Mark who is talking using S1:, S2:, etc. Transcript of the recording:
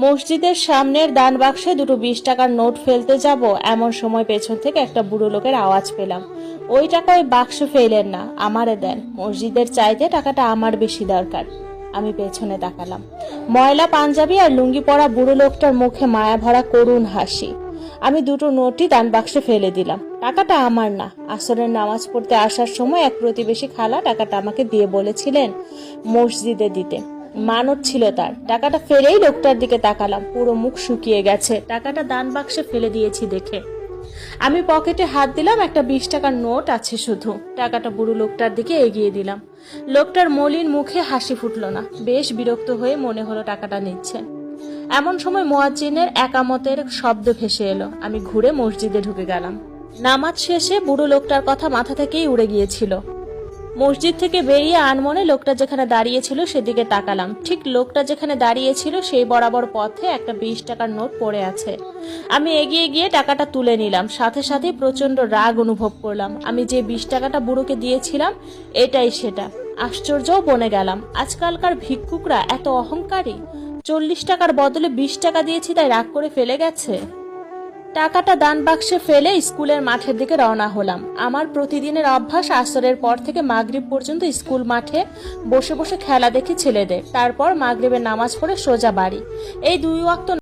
S1: মসজিদের সামনের দান বাক্সে দুটো বিশ টাকার নোট ফেলতে যাব, এমন সময় পেছন থেকে একটা বুড়ো লোকের আওয়াজ পেলাম। ওই টাকা ওই বাক্সে ফেলেন না, আমারে দেন। মসজিদের চাইতে টাকাটা আমার বেশি দরকার। আমি পেছনে তাকালাম। ময়লা, পাঞ্জাবি আর লুঙ্গি পরা বুড়ো লোকটার মুখে মায়া ভরা করুণ হাসি। আমি দুটো নোটই দান বাক্সে ফেলে দিলাম। টাকাটা আমার না। আসরের নামাজ পড়তে আসার সময় এক প্রতিবেশী খালা টাকাটা আমাকে দিয়ে বলেছিলেন মসজিদে দিতে। মানত ছিল তার। টাকাটা ফেলেই লোকটার দিকে তাকালাম। পুরো মুখ শুকিয়ে গেছে। টাকাটা দান বাক্সে ফেলে দিয়েছি দেখে। আমি পকেটে হাত দিলাম, একটা বিশ টাকার নোট আছে শুধু। টাকাটা বুড়ো লোকটার দিকে এগিয়ে দিলাম। লোকটার মলিন মুখে হাসি ফুটলো না। বেশ বিরক্ত হয়ে মনে হলো টাকাটা নিচ্ছে। এমন সময় মোয়াজ্জিনের একামতের শব্দ ভেসে এলো। আমি ঘুরে মসজিদে ঢুকে গেলাম। নামাজ শেষে বুড়ো লোকটার কথা মাথা থেকেই উড়ে গিয়েছিল। মসজিদ থেকে বেরিয়ে আনমনে লোকটা যেখানে দাঁড়িয়েছিল সেদিকে তাকালাম। ঠিক লোকটা যেখানে দাঁড়িয়েছিল সেই বরাবর পথে একটা বিশ টাকার নোট পড়ে আছে। আমি এগিয়ে গিয়ে টাকাটা তুলে নিলাম। সাথে সাথে প্রচণ্ড রাগ অনুভব করলাম। আমি যে বিশ টাকাটা বুড়োকে দিয়েছিলাম, এটাই সেটা। আশ্চর্যও বনে গেলাম। আজকালকার ভিক্ষুকরা এত অহংকারী। চল্লিশ টাকার বদলে বিশ টাকা দিয়েছি তাই রাগ করে ফেলে গেছে? টাকাটা দান বাক্সে ফেলে স্কুলের মাঠের দিকে রওনা হলাম। আমার প্রতিদিনের অভ্যাস আসরের পর থেকে মাগরীব পর্যন্ত স্কুল মাঠে বসে বসে খেলা দেখি ছেলেদের। তারপর মাগরীবের নামাজ পড়ে সোজা বাড়ি। এই দুই ওয়াক্ত